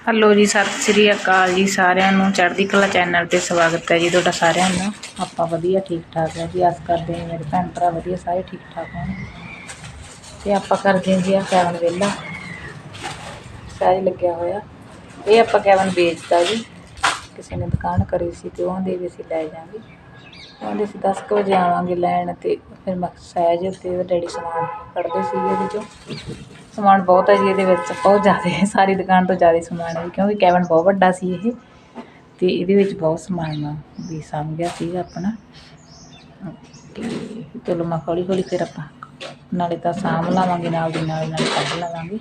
Hello ਜੀ, ਸਤਿ ਸ੍ਰੀ ਅਕਾਲ ਜੀ ਸਾਰਿਆਂ ਨੂੰ। ਚੜ੍ਹਦੀ ਕਲਾ ਚੈਨਲ ਤੇ ਸਵਾਗਤ ਹੈ ਜੀ ਤੁਹਾਡਾ ਸਾਰਿਆਂ ਦਾ ਆਪਾਂ ਵਧੀਆ, ਠੀਕ ਠਾਕ ਹੈ ਜੀ। ਆਸ ਕਰਦੇ ਹਾਂ ਮੇਰੇ ਭੈਣ ਭਰਾ ਵਧੀਆ, ਸਾਰੇ ਠੀਕ ਠਾਕ ਹੋਣ। ਤੇ ਆਪਾਂ ਕਰਦੇ ਹਾਂ ਜੀ ਆ ਕੈਵਨ ਵੇਲਾ ਸਾਜ ਲੱਗਿਆ ਹੋਇਆ। ਇਹ ਆਪਾਂ ਕੈਵਨ ਵੇਚਤਾ ਜੀ। ਕਿਸੇ ਨੇ ਦੁਕਾਨ ਕਰੀ ਸੀ ਤੇ ਉਹਦੇ ਵੀ ਅਸੀਂ ਲੈ ਜਾਾਂਗੇ ਉਹਦੇ ਅਸੀਂ 10 ਕੁ ਵਜੇ ਆਵਾਂਗੇ ਲੈਣ ਤੇ। ਫਿਰ ਮੈਂ ਸਹਿਜ ਤੇ ਡੈਡੀ ਸਮਾਨ ਕੱਢਦੇ ਸੀਗੇ ਇਹਦੇ ਚੋਂ। ਸਮਾਨ ਬਹੁਤ ਹੈ ਜੀ ਇਹਦੇ ਵਿੱਚ ਬਹੁਤ ਜ਼ਿਆਦਾ ਹੈ ਸਾਰੀ ਦੁਕਾਨ ਤੋਂ ਜ਼ਿਆਦਾ ਸਮਾਨ ਹੈ ਜੀ, ਕਿਉਂਕਿ ਕੈਬਨ ਬਹੁਤ ਵੱਡਾ ਸੀ ਇਹ। ਅਤੇ ਇਹਦੇ ਵਿੱਚ ਬਹੁਤ ਸਮਾਨ ਵੀ ਸਾਂਭ ਗਿਆ ਸੀਗਾ ਆਪਣਾ। ਅਤੇ ਚਲੋ ਮੈਂ ਹੌਲੀ ਹੌਲੀ ਫਿਰ ਆਪਾਂ ਨਾਲੇ ਤਾਂ ਸਾਂਭ ਲਾਵਾਂਗੇ ਨਾਲ ਦੀ ਨਾਲ ਨਾਲ ਕੱਢ ਲਵਾਂਗੇ।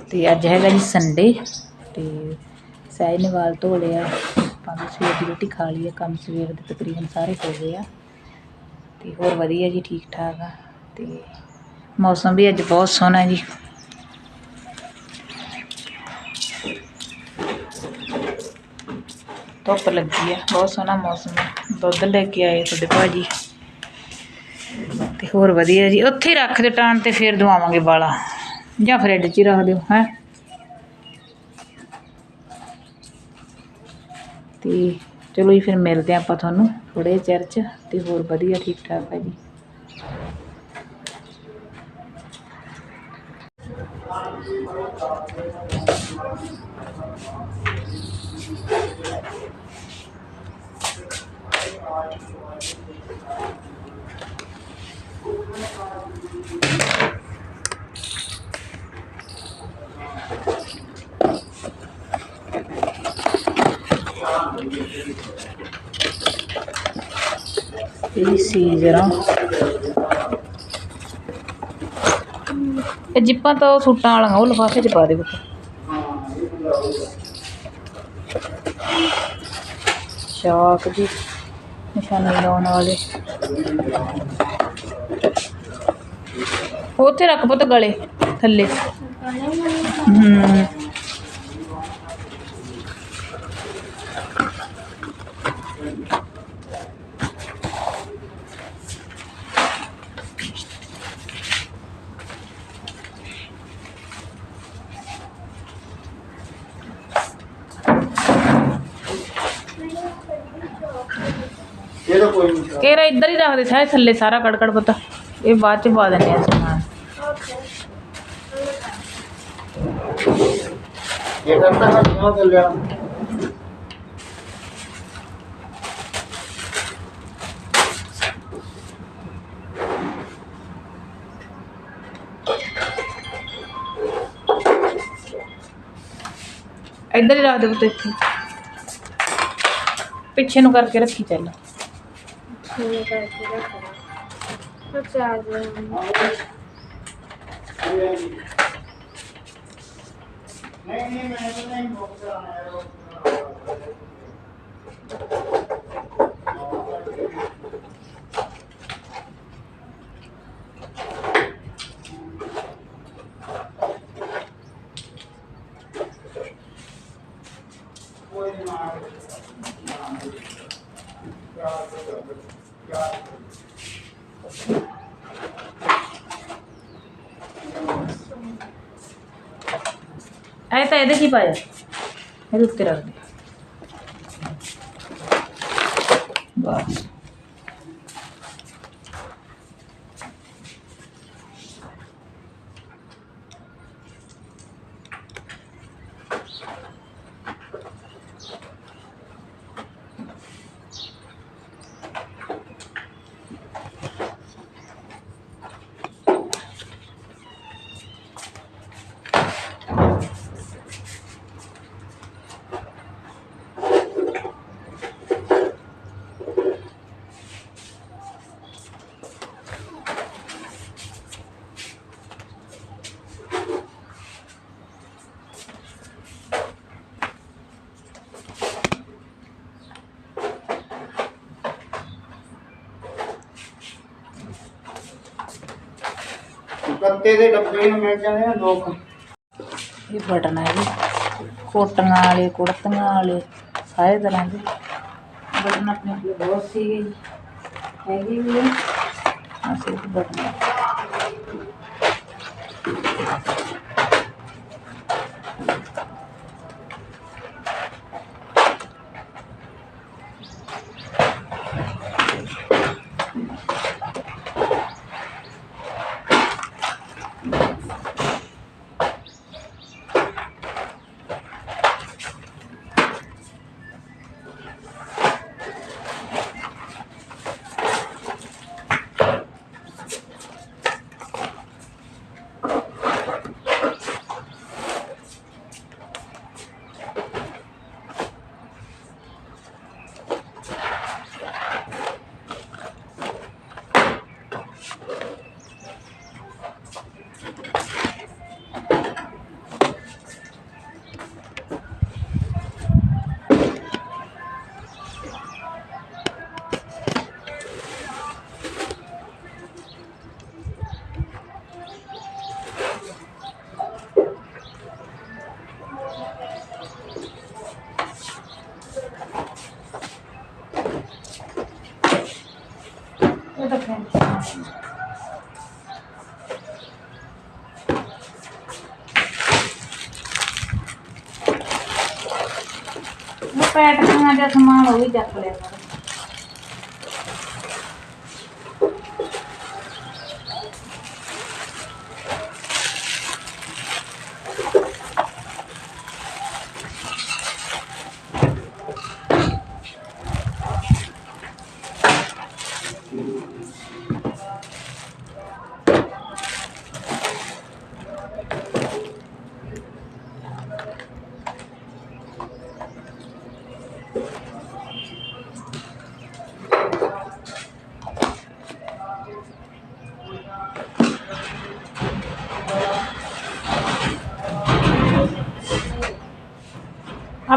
ਅਤੇ ਅੱਜ ਹੈਗਾ ਜੀ ਸੰਡੇ ਅਤੇ ਸਹਿਜ ਨੇ ਵਾਲ ਧੋ ਲਿਆ ਆਪਾਂ ਵੀ ਸਵੇਰ ਦੀ ਰੋਟੀ ਖਾ ਲਈ ਹੈ ਕੰਮ ਸਵੇਰ ਦੇ ਤਕਰੀਬਨ ਸਾਰੇ ਹੋ ਗਏ ਆ। ਅਤੇ ਹੋਰ ਵਧੀਆ ਜੀ ਠੀਕ ਠਾਕ ਆ ਅਤੇ ਮੌਸਮ ਵੀ ਅੱਜ ਬਹੁਤ ਸੋਹਣਾ ਜੀ। ਧੁੱਪ ਲੱਗੀ ਹੈ, ਬਹੁਤ ਸੋਹਣਾ ਮੌਸਮ ਹੈ। ਦੁੱਧ ਲੈ ਕੇ ਆਏ ਤੁਹਾਡੇ ਭਾਜੀ ਤੇ ਹੋਰ ਵਧੀਆ ਜੀ, ਉੱਥੇ ਹੀ ਰੱਖ ਦਿਓ ਟਾਣ ਤੇ ਫੇਰ ਦਵਾਵਾਂਗੇ ਵਾਲਾ। ਜਾਂ ਫਰਿੱਜ 'ਚ ਹੀ ਰੱਖ ਦਿਓ, ਹੈ। ਤੇ ਚਲੋ ਜੀ, ਫਿਰ ਮਿਲਦੇ ਹਾਂ ਆਪਾਂ ਤੁਹਾਨੂੰ ਥੋੜੇ ਚਿਰ 'ਚ ਤੇ ਹੋਰ ਵਧੀਆ ਠੀਕ ਠਾਕ ਹੈ ਜੀ। ਇਹ ਸੀ ਜਰਾ ਇਹ ਜਿੱਪਾਂ ਤਾਂ ਉਹ ਸੂਟਾਂ ਵਾਲੀਆਂ ਉਹ ਲਿਫਾਫੇ 'ਚ ਪਾ ਦੇ ਪੁੱਤ ਚਾਕ ਦੀ ਨਿਸ਼ਾਨੀ ਲਾਉਣ ਵਾਲੇ। ਉੱਥੇ ਰੱਖ ਪੁੱਤ ਗਲੇ, ਥੱਲੇ। ਹੂੰ ਇਹਦਾ ਕੋਈ ਨਹੀਂ ਕੇਰਾ ਇੱਧਰ ਹੀ ਰੱਖ ਦੇ ਸਾਰੇ ਥੱਲੇ ਸਾਰਾ ਕੜਕੜ ਪਤਾ ਇਹ ਬਾਅਦ ਚ ਪਾ ਦਿੰਦੇ ਆ ਸਮਾਨ ਇਹ ਕਰਤਾ ਹੈ ਨਾ ਕਰ ਲਿਆ ਇੱਧਰ ਹੀ ਰੱਖ ਦੇ ਪੁੱਤ ਇੱਥੇ ਪਿੱਛੇ ਨੂੰ ਕਰਕੇ ਰੱਖੀ ਚੱਲ ਛੇ ਕਰਕੇ ਰੱਖਣਾ ਉਹ ਚਾਰ ਦਿਨ ਨਹੀਂ ਨਹੀਂ ਮੈਂ ਤਾਂ ਨਹੀਂ ਬੋਲਦਾ ਆਇਆ ਐ ਤਾਂ ਇਹਦੇ 'ਚ ਹੀ ਪਾਇਆ ਇਹਦੇ ਉੱਤੇ ਰੱਖ ਦੇ ਬਸ ਕੱਤੇ ਦੇ ਡੱਬੇ ਨੂੰ ਮਿਲ ਜਾਂਦੇ ਆ ਲੋਕ। ਇਹ ਬਟਨ ਹੈ ਜੀ। ਕੋਟੀਆਂ ਵਾਲੇ, ਕੁੜਤੀਆਂ ਵਾਲੇ, ਸਾਰੇ ਤਰ੍ਹਾਂ ਦੇ ਬਟਨ ਆਪਣੇ ਕੋਲ ਬਹੁਤ ਸੀਗੇ ਜੀ। ਹੈਗੇ ਵੀ ਆ। ਅਸੀਂ ਬਟਨ ਪੈਟਰੀਆਂ ਸਮਾਨ ਉਹ ਵੀ ਚੱਕ ਲਿਆ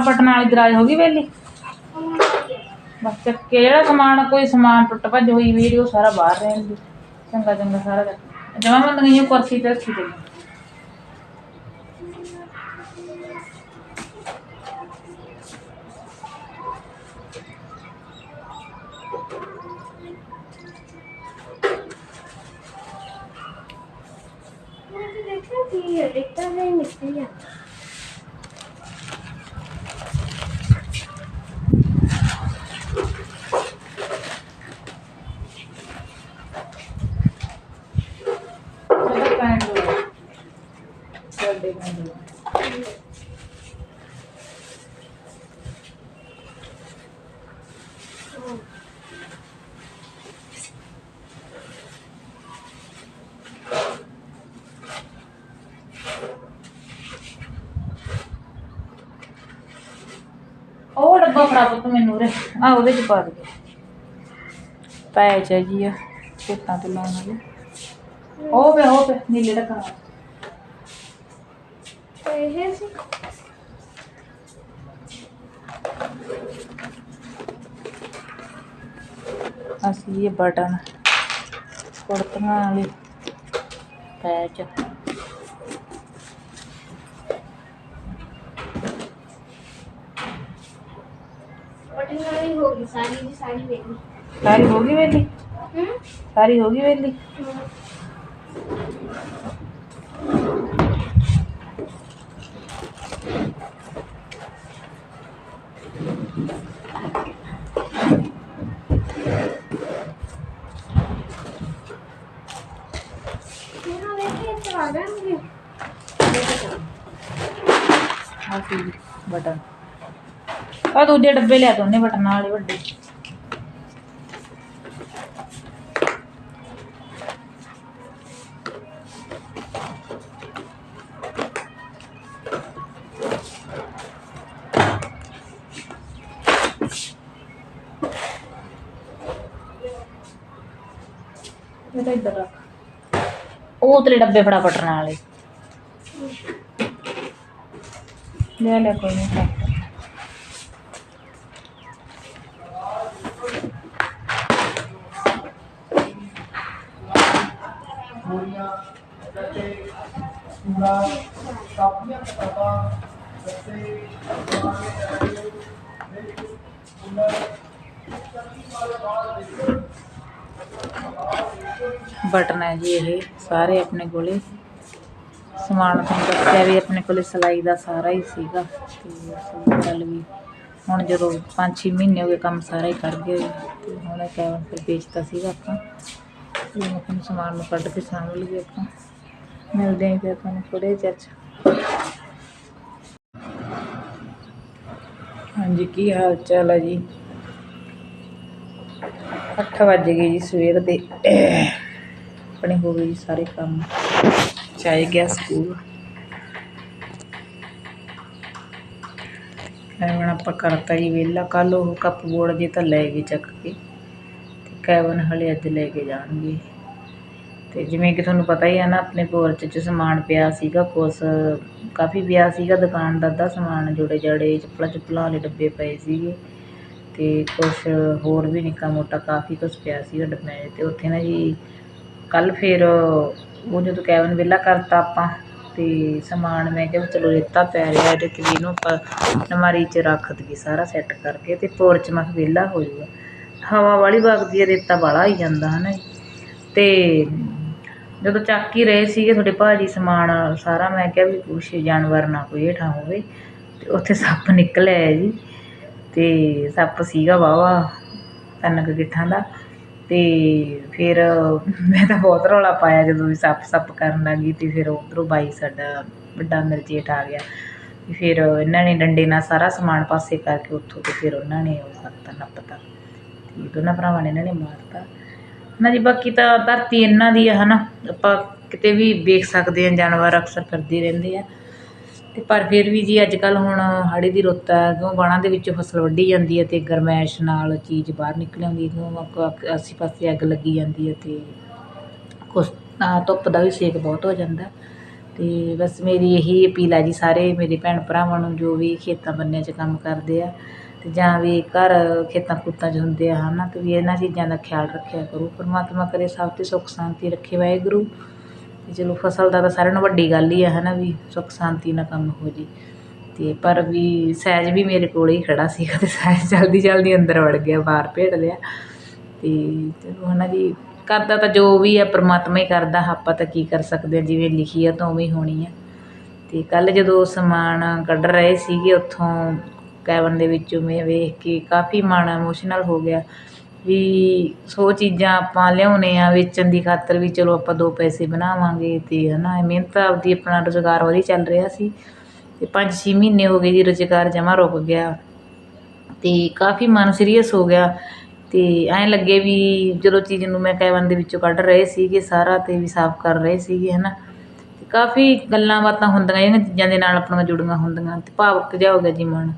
ਕਰ ਆ ਬਟਨ ਵਾਲੀ ਦਰਾਜ ਹੋ ਗਈ ਵੇਲੀ? ਬਸ ਚੱਕੇ ਜਿਹੜਾ ਸਮਾਨ, ਕੋਈ ਸਮਾਨ ਟੁੱਟ ਭੱਜ ਹੋਈ ਵੀਡੀਓ ਸਾਰਾ ਬਾਹਰ ਰਹਿਣ ਦੀ। ਚੰਗਾ ਚੰਗਾ, ਸਾਰਾ ਜਮਾ ਬੰਦ ਗਈਆਂ ਕੁਰਸੀ ਤੇ ਰੱਖੀ ਤੇ ਮੈਂ ਤਾਂ ਦੇਖਿਆ ਕੀ ਹੈ ਦੇਖਤਾ ਨਹੀਂ ਨਿਕਲੀ ਆ ਉਹਦਾ ਪੈਂਟ ਲੋ ਚੱਲਦੇ ਪੈਂਟ ਲੋ ਉਹ ਫੜਾ ਪੁੱਤ ਮੈਨੂੰ ਰੇ ਆ ਉਹਦੇ ਚ ਪਾ ਦੇ। ਪੈਚ ਹੈ ਜੀ ਆ ਖੇਤਾਂ ਤੇ ਲਾਉਣ ਵਾਲੇ। ਉਹ ਪੇ ਉਹ ਪੇ ਨੀਲੇ ਵਾਲਾ ਤੇ ਇਹ ਸੀ। ਅਸੀਂ ਇਹ ਬਟਨ ਕੁੜਤੀਆਂ ਵਾਲੇ ਪੈਚ ਬਟਨ ਵਾਲੀ ਹੋ ਗਈ ਸਾਰੀ ਦੀ ਸਾਰੀ ਵੇਖੀ ਸਾਰੀ ਹੋ ਗਈ ਵੇਲੀ ਹੂੰ ਸਾਰੀ ਹੋ ਗਈ ਵੇਲੀ ਇਹਨਾਂ ਵੇਖੀ ਇੱਥੇ ਆ ਜਾਣਗੇ ਅਸੀਂ ਬਟਨ ਆ ਦੂਜੇ ਡੱਬੇ ਲਿਆ ਦੋਨੇ ਬਟਨਾਂ ਵਾਲੇ ਵੱਡੇ ਇਹ ਤਾਂ ਇੱਧਰ ਰੱਖ ਉਹ ਤੇਰੇ ਡੱਬੇ ਫੜਾ ਬਟਨਾਂ ਵਾਲੇ ਲੈ ਲੈ ਕੋਈ ਨਹੀਂ ਬਟਨ ਹੈ ਜੀ ਇਹ ਸਾਰੇ ਆਪਣੇ ਕੋਲੇ ਸਮਾਨ ਤੁਹਾਨੂੰ ਦੱਸਿਆ ਵੀ ਆਪਣੇ ਕੋਲੇ ਸਿਲਾਈ ਦਾ ਸਾਰਾ ਹੀ ਸੀਗਾ ਤੇ ਅਸੀਂ ਚੱਲ ਵੀ ਹੁਣ ਜਦੋਂ 5-6 ਮਹੀਨੇ ਹੋ ਗਏ ਕੰਮ ਸਾਰਾ ਹੀ ਕਰ ਗਏ ਤੇ ਹੁਣ ਇਹ ਕੈਬਨ ਫਿਰ ਵੇਚਤਾ ਸੀਗਾ ਆਪਾਂ ਤੇ ਹੁਣ ਆਪਾਂ ਨੂੰ ਸਮਾਨ ਨੂੰ ਕੱਢ ਕੇ ਸਾਂਭ ਲਈਏ ਆਪਾਂ ਮਿਲਦੇ ਹਾਂ ਫਿਰ ਤੁਹਾਨੂੰ ਥੋੜੇ ਚਿਰ 'ਚ ਹਾਂਜੀ, ਕੀ ਹਾਲ ਚਾਲ ਹੈ ਜੀ? 8 ਵੱਜ ਗਏ ਜੀ ਸਵੇਰ ਦੇ। ਆਪਣੇ ਹੋ ਗਏ ਜੀ ਸਾਰੇ ਕੰਮ। ਚਾਹੇ ਗਿਆ ਸਕੂਲ। ਕੈਵਨ ਆਪਾਂ ਕਰਤਾ ਜੀ ਵਿਹਲਾ। ਕੱਲ ਉਹ ਕੱਪ ਬੋਰਡ ਜੇ ਤਾਂ ਲੈ ਗਏ ਚੱਕ ਕੇ। ਤੇ ਕੈਵਨ ਹਲੇ ਅੱਜ ਲੈ ਕੇ ਜਾਣਗੇ। ਅਤੇ ਜਿਵੇਂ ਕਿ ਤੁਹਾਨੂੰ ਪਤਾ ਹੀ ਹੈ ਨਾ, ਆਪਣੇ ਪੋਰਚ 'ਚ ਸਮਾਨ ਪਿਆ ਸੀਗਾ, ਕੁਛ ਕਾਫੀ ਪਿਆ ਸੀਗਾ, ਦੁਕਾਨ ਦਾ ਅੱਧਾ ਸਮਾਨ, ਜੋੜੇ ਜਾੜੇ, ਚੱਪਲਾਂ ਚੁੱਪਲਾਂ ਵਾਲੇ ਡੱਬੇ ਪਏ ਸੀਗੇ ਅਤੇ ਕੁਛ ਹੋਰ ਵੀ ਨਿੱਕਾ ਮੋਟਾ ਕਾਫੀ ਕੁਛ ਪਿਆ ਸੀਗਾ ਡੱਬਿਆਂ 'ਚ ਅਤੇ ਉੱਥੇ ਨਾ ਜੀ ਕੱਲ੍ਹ ਫਿਰ ਉਹ ਜਦੋਂ ਕੈਬਨ ਵਿਹਲਾ ਕਰਤਾ ਆਪਾਂ ਅਤੇ ਸਮਾਨ, ਮੈਂ ਕਿਹਾ ਵੀ ਚਲੋ ਰੇਤਾ ਪੈ ਰਿਹਾ ਇਹਦੇ ਤੇ ਵੀ ਇਹਨੂੰ ਆਪਾਂ ਅਲਮਾਰੀ 'ਚ ਰੱਖ ਦਈਏ ਸਾਰਾ ਸੈੱਟ ਕਰਕੇ ਤੇ ਪੋਰਚ ਮੈਂ ਕਿਹਾ ਵਿਹਲਾ ਹੋ ਜਾਊਗਾ ਹਵਾ ਵਾਲੀ ਵਗਦੀ ਹੈ ਰੇਤਾ ਵਾਲਾ ਹੀ ਜਾਂਦਾ ਹੈ ਨਾ ਜੀ। ਅਤੇ ਜਦੋਂ ਚੱਕ ਹੀ ਰਹੇ ਸੀਗੇ ਤੁਹਾਡੇ ਭਾਅ ਜੀ ਸਮਾਨ, ਸਾਰਾ ਮੈਂ ਕਿਹਾ ਵੀ ਕੁਛ ਜਾਨਵਰ ਨਾ ਕੋਈ ਹੇਠਾਂ ਹੋਵੇ। ਅਤੇ ਉੱਥੇ ਸੱਪ ਨਿਕਲਿਆ ਜੀ। ਅਤੇ ਸੱਪ ਸੀਗਾ ਵਾਹਵਾ ਤਿੰਨ ਕੁ ਗਿੱਠਾਂ ਦਾ। ਅਤੇ ਫਿਰ ਮੈਂ ਤਾਂ ਬਹੁਤ ਰੌਲਾ ਪਾਇਆ ਜਦੋਂ ਵੀ ਸੱਪ ਸੱਪ ਕਰਨ ਲੱਗ ਗਈ ਅਤੇ ਫਿਰ ਉੱਧਰੋਂ ਬਾਈ ਸਾਡਾ ਵੱਡਾ ਮੇਰੇ ਜੇਠ ਆ ਗਿਆ। ਫਿਰ ਇਹਨਾਂ ਨੇ ਡੰਡੇ ਨਾਲ ਸਾਰਾ ਸਮਾਨ ਪਾਸੇ ਕਰਕੇ ਉੱਥੋਂ ਤੇ ਫਿਰ ਉਹਨਾਂ ਨੇ ਉਹ ਸੱਪ ਨੱਪਤਾ। ਅਤੇ ਦੋਨਾਂ ਭਰਾਵਾਂ ਨੇ ਇਹਨਾਂ ਨੇ ਮਾਰਤਾ। ਨਾ ਜੀ, ਬਾਕੀ ਤਾਂ ਧਰਤੀ ਇਹਨਾਂ ਦੀ ਆ, ਹਨਾ। ਆਪਾਂ ਕਿਤੇ ਵੀ ਵੇਖ ਸਕਦੇ ਹਾਂ ਜਾਨਵਰ ਅਕਸਰ ਫਿਰਦੇ ਰਹਿੰਦੇ ਆ। ਤੇ ਪਰ ਫਿਰ ਵੀ ਜੀ ਅੱਜ ਕੱਲ ਹੁਣ ਹਾੜੀ ਦੀ ਰੁੱਤ ਹੈ ਕਿਉਂ ਬਾਣਾ ਦੇ ਵਿੱਚੋਂ ਫਸਲ ਵੱਢੀ ਜਾਂਦੀ ਹੈ ਤੇ ਗਰਮੈਸ਼ ਨਾਲ ਚੀਜ਼ ਬਾਹਰ ਨਿਕਲ ਆਉਂਦੀ ਕਿਉਂ ਆਸੇ ਪਾਸੇ ਅੱਗ ਲੱਗੀ ਜਾਂਦੀ ਹੈ ਤੇ ਕੁਛ ਤਾਂ ਧੁੱਪ ਦਾ ਵੀ ਸੇਕ ਬਹੁਤ ਹੋ ਜਾਂਦਾ। ਤੇ ਬਸ ਮੇਰੀ ਇਹੀ ਅਪੀਲ ਹੈ ਜੀ, ਸਾਰੇ ਮੇਰੇ ਭੈਣ ਭਰਾਵਾਂ ਨੂੰ, ਜੋ ਵੀ ਖੇਤਾਂ ਬੰਨਿਆਂ 'ਚ ਕੰਮ ਕਰਦੇ ਆ ਅਤੇ ਜਾਂ ਵੀ ਘਰ ਖੇਤਾਂ ਖੂਤਾਂ 'ਚ ਹੁੰਦੇ ਆ, ਹਨਾ, ਤੇ ਵੀ ਇਹਨਾਂ ਚੀਜ਼ਾਂ ਦਾ ਖਿਆਲ ਰੱਖਿਆ ਕਰੋ। ਪਰਮਾਤਮਾ ਕਰੇ ਸਭ ਤੇ ਸੁੱਖ ਸ਼ਾਂਤੀ ਰੱਖੇ ਵਾਹਿਗੁਰੂ। ਅਤੇ ਚਲੋ ਫਸਲ ਦਾ ਤਾਂ ਸਾਰਿਆਂ ਨਾਲੋਂ ਵੱਡੀ ਗੱਲ ਹੀ ਆ ਹੈ ਨਾ ਵੀ ਸੁੱਖ ਸ਼ਾਂਤੀ ਨਾਲ ਕੰਮ ਹੋ ਜੇ। ਅਤੇ ਪਰ ਵੀ ਸਹਿਜ ਵੀ ਮੇਰੇ ਕੋਲ ਹੀ ਖੜ੍ਹਾ ਸੀਗਾ ਅਤੇ ਸਹਿਜ ਜਲਦੀ ਜਲਦੀ ਅੰਦਰ ਵੜ ਗਿਆ, ਬਾਹਰ ਭੇੜ ਲਿਆ। ਅਤੇ ਚਲੋ ਨਾ ਜੀ, ਕਰਦਾ ਤਾਂ ਜੋ ਵੀ ਆ, ਪਰਮਾਤਮਾ ਹੀ ਕਰਦਾ, ਆਪਾਂ ਤਾਂ ਕੀ ਕਰ ਸਕਦੇ ਹਾਂ ਜਿਵੇਂ ਲਿਖੀ ਆ ਤਾਂ ਉਵੇਂ ਹੋਣੀ ਆ। ਅਤੇ ਕੱਲ੍ਹ ਜਦੋਂ ਸਮਾਨ ਕੱਢ ਰਹੇ ਸੀਗੇ, ਉੱਥੋਂ ਕੈਬਨ ਦੇ ਵਿੱਚੋਂ ਮੈਂ ਵੇਖ ਕੇ ਕਾਫੀ ਮਨ ਇਮੋਸ਼ਨਲ ਹੋ ਗਿਆ ਵੀ ਸੌ ਚੀਜ਼ਾਂ ਆਪਾਂ ਲਿਆਉਂਦੇ ਹਾਂ ਵੇਚਣ ਦੀ ਖਾਤਰ ਵੀ ਚਲੋ ਆਪਾਂ ਦੋ ਪੈਸੇ ਬਣਾਵਾਂਗੇ ਅਤੇ ਹੈ ਨਾ ਮਿਹਨਤ ਆਪਦੀ ਆਪਣਾ ਰੁਜ਼ਗਾਰ ਵਧੀਆ ਚੱਲ ਰਿਹਾ ਸੀ ਅਤੇ ਪੰਜ ਛੇ ਮਹੀਨੇ ਹੋ ਗਏ ਜੀ ਰੁਜ਼ਗਾਰ ਜਮਾ ਰੁਕ ਗਿਆ ਅਤੇ ਕਾਫੀ ਮਨ ਸੀਰੀਅਸ ਹੋ ਗਿਆ ਅਤੇ ਐਂ ਲੱਗੇ ਵੀ ਜਦੋਂ ਚੀਜ਼ ਨੂੰ ਮੈਂ ਕੈਬਨ ਦੇ ਵਿੱਚੋਂ ਕੱਢ ਰਹੇ ਸੀਗੇ ਸਾਰਾ ਅਤੇ ਵੀ ਸਾਫ਼ ਕਰ ਰਹੇ ਸੀਗੇ ਹਨਾ, ਤੇ ਕਾਫੀ ਗੱਲਾਂ ਬਾਤਾਂ ਹੁੰਦੀਆਂ ਜਿਹੜੀਆਂ ਚੀਜ਼ਾਂ ਦੇ ਨਾਲ ਆਪਣੀਆਂ ਜੁੜੀਆਂ ਹੁੰਦੀਆਂ ਅਤੇ ਭਾਵੁਕ ਜਿਹਾ ਹੋ ਗਿਆ ਜੀ ਮਨ।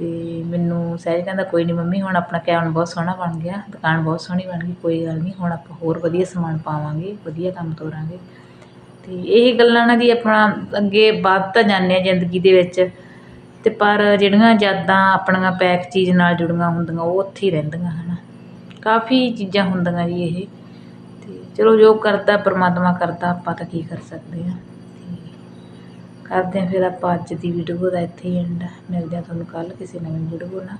ਅਤੇ ਮੈਨੂੰ ਸਹਿਜ ਕਹਿੰਦਾ ਕੋਈ ਨਹੀਂ ਮੰਮੀ, ਹੁਣ ਆਪਣਾ ਕੈਬਨ ਬਹੁਤ ਸੋਹਣਾ ਬਣ ਗਿਆ, ਦੁਕਾਨ ਬਹੁਤ ਸੋਹਣੀ ਬਣ ਗਈ, ਕੋਈ ਗੱਲ ਨਹੀਂ ਹੁਣ ਆਪਾਂ ਹੋਰ ਵਧੀਆ ਸਮਾਨ ਪਾਵਾਂਗੇ, ਵਧੀਆ ਕੰਮ ਤੋਰਾਂਗੇ। ਅਤੇ ਇਹ ਗੱਲਾਂ ਨਾ ਜੀ ਆਪਣਾ ਅੱਗੇ ਵੱਧ ਤਾਂ ਜਾਂਦੇ ਹਾਂ ਜ਼ਿੰਦਗੀ ਦੇ ਵਿੱਚ ਅਤੇ ਪਰ ਜਿਹੜੀਆਂ ਯਾਦਾਂ ਆਪਣੀਆਂ ਪੈਕ ਚੀਜ਼ ਨਾਲ ਜੁੜੀਆਂ ਹੁੰਦੀਆਂ, ਉਹ ਉੱਥੇ ਹੀ ਰਹਿੰਦੀਆਂ ਹੈ ਨਾ ਕਾਫੀ ਚੀਜ਼ਾਂ ਹੁੰਦੀਆਂ ਜੀ ਇਹ ਅਤੇ ਚਲੋ ਜੋ ਕਰਦਾ, ਪਰਮਾਤਮਾ ਕਰਦਾ, ਆਪਾਂ ਤਾਂ ਕੀ ਕਰ ਸਕਦੇ ਹਾਂ ਕਰਦੇ ਹਾਂ, ਫਿਰ ਆਪਾਂ ਅੱਜ ਦੀ ਵੀਡੀਓ ਦਾ ਇੱਥੇ ਹੀ ਐਂਡ ਮਿਲਦੇ ਹਾਂ ਤੁਹਾਨੂੰ ਕੱਲ ਕਿਸੇ ਨਵੀਂ ਵੀਡੀਓ ਨਾਲ।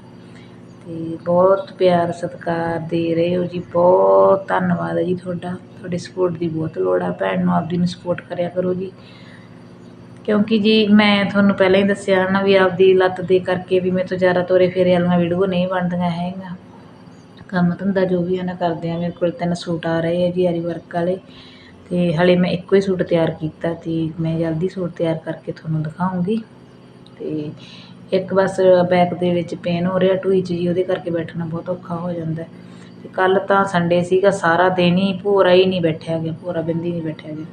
ਤੇ ਬਹੁਤ ਪਿਆਰ ਸਤਿਕਾਰ ਦੇ ਰਹੇ ਹੋ ਜੀ, ਬਹੁਤ ਧੰਨਵਾਦ ਹੈ ਜੀ ਤੁਹਾਡਾ। ਤੁਹਾਡੀ ਸਪੋਰਟ ਦੀ ਬਹੁਤ ਲੋੜ ਆ। ਭੈਣ ਨੂੰ ਆਪਦੀ ਨੂੰ ਸਪੋਰਟ ਕਰਿਆ ਕਰੋ ਜੀ। ਕਿਉਂਕਿ ਜੀ ਮੈਂ ਤੁਹਾਨੂੰ ਪਹਿਲਾਂ ਹੀ ਦੱਸਿਆ ਨਾ ਵੀ ਆਪਦੀ ਲੱਤ ਦੇ ਕਰਕੇ ਵੀ ਮੇਰੇ ਤੋਂ ਜ਼ਿਆਦਾ ਤੋਰੇ ਫੇਰੇ ਵਾਲੀਆਂ ਵੀਡੀਓ ਨਹੀਂ ਬਣਦੀਆਂ ਹੈਗੀਆਂ। ਕੰਮ ਧੰਦਾ ਜੋ ਵੀ ਹੈ ਨਾ ਕਰਦੇ ਆ, ਮੇਰੇ ਕੋਲ ਤਿੰਨ ਸੂਟ ਆ ਰਹੇ ਆ ਜੀ, ਆਰੀ ਵਰਕ ਵਾਲੇ। ਤੇ ਹਲੇ ਮੈਂ ਇੱਕੋ ਹੀ ਸੂਟ ਤਿਆਰ ਕੀਤਾ ਤੇ ਮੈਂ ਜਲਦੀ ਸੂਟ ਤਿਆਰ ਕਰਕੇ ਤੁਹਾਨੂੰ ਦਿਖਾਉਂਗੀ। ਤੇ ਇੱਕ ਬਸ ਬੈਕ ਦੇ ਵਿੱਚ ਪੇਨ ਹੋ ਰਿਹਾ ਟੂਈ 'ਚ ਜੀ, ਉਹਦੇ ਕਰਕੇ ਬੈਠਣਾ ਬਹੁਤ ਔਖਾ ਹੋ ਜਾਂਦਾ। ਤੇ ਕੱਲ ਤਾਂ ਸੰਡੇ ਸੀਗਾ, ਸਾਰਾ ਦਿਨ ਹੀ ਭੋਰਾ ਹੀ ਨਹੀਂ ਬੈਠਿਆ ਗਿਆ, ਭੋਰਾ ਬਿੰਦੀ ਨਹੀਂ ਬੈਠਿਆ ਗਿਆ।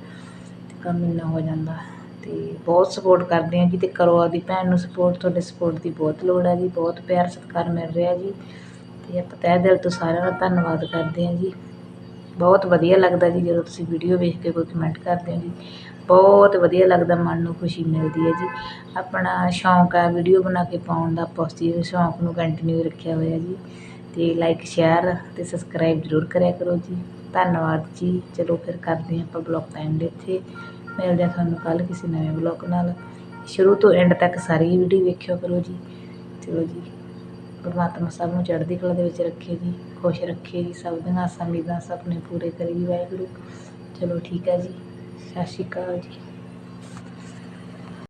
ਤੇ ਕੰਮ ਇੰਨਾ ਹੋ ਜਾਂਦਾ। ਤੇ ਬਹੁਤ ਸਪੋਰਟ ਕਰਦੇ ਆ ਜੀ, ਤੇ ਕਰੋ ਆਦੀ ਭੈਣ ਨੂੰ ਸਪੋਰਟ ਤੁਹਾਡੇ ਸਪੋਰਟ ਦੀ ਬਹੁਤ ਲੋੜ ਹੈ ਜੀ, ਬਹੁਤ ਪਿਆਰ ਸਤਿਕਾਰ ਮਿਲ ਰਿਹਾ ਜੀ। ਤੇ ਆਪਾਂ ਤਹਿ ਦਿਲ ਤੋਂ ਸਾਰਿਆਂ ਦਾ ਧੰਨਵਾਦ ਕਰਦੇ ਹਾਂ ਜੀ। ਬਹੁਤ ਵਧੀਆ ਲੱਗਦਾ ਜੀ, ਜਦੋਂ ਤੁਸੀਂ ਵੀਡੀਓ ਵੇਖ ਕੇ ਕੋਈ ਕਮੈਂਟ ਕਰਦੇ ਹੋ ਜੀ। ਬਹੁਤ ਵਧੀਆ ਲੱਗਦਾ, ਮਨ ਨੂੰ ਖੁਸ਼ੀ ਮਿਲਦੀ ਹੈ ਜੀ। ਆਪਣਾ ਸ਼ੌਂਕ ਆ ਵੀਡੀਓ ਬਣਾ ਕੇ ਪਾਉਣ ਦਾ ਆਪਾਂ ਉਸ ਚੀਜ਼ ਸ਼ੌਂਕ ਨੂੰ ਕੰਟੀਨਿਊ ਰੱਖਿਆ ਹੋਇਆ ਜੀ। ਅਤੇ ਲਾਈਕ ਸ਼ੇਅਰ ਅਤੇ ਸਬਸਕ੍ਰਾਈਬ ਜ਼ਰੂਰ ਕਰਿਆ ਕਰੋ ਜੀ। ਧੰਨਵਾਦ ਜੀ। ਚਲੋ ਫਿਰ ਕਰਦੇ ਹਾਂ ਆਪਾਂ ਬਲੌਗ ਦਾ ਐਂਡ ਇੱਥੇ। ਮਿਲਦੇ ਹਾਂ ਤੁਹਾਨੂੰ ਕੱਲ੍ਹ ਕਿਸੇ ਨਵੇਂ ਬਲੌਗ ਨਾਲ। ਸ਼ੁਰੂ ਤੋਂ ਐਂਡ ਤੱਕ ਸਾਰੀ ਵੀਡੀਓ ਵੇਖਿਓ ਕਰੋ ਜੀ। ਚਲੋ ਜੀ। ਪਰਮਾਤਮਾ ਸਭ ਨੂੰ ਚੜ੍ਹਦੀ ਕਲਾ ਦੇ ਵਿੱਚ ਰੱਖੇ ਜੀ ਖੁਸ਼ ਰੱਖੇ ਜੀ ਸਭ ਦੀਆਂ ਆਸਾਂ ਉਮੀਦਾਂ ਸੁਪਨੇ ਪੂਰੇ ਕਰੇ ਜੀ ਵਾਹਿਗੁਰੂ। ਚਲੋ ਠੀਕ ਹੈ ਜੀ, ਸਤਿ ਸ਼੍ਰੀ ਅਕਾਲ ਜੀ।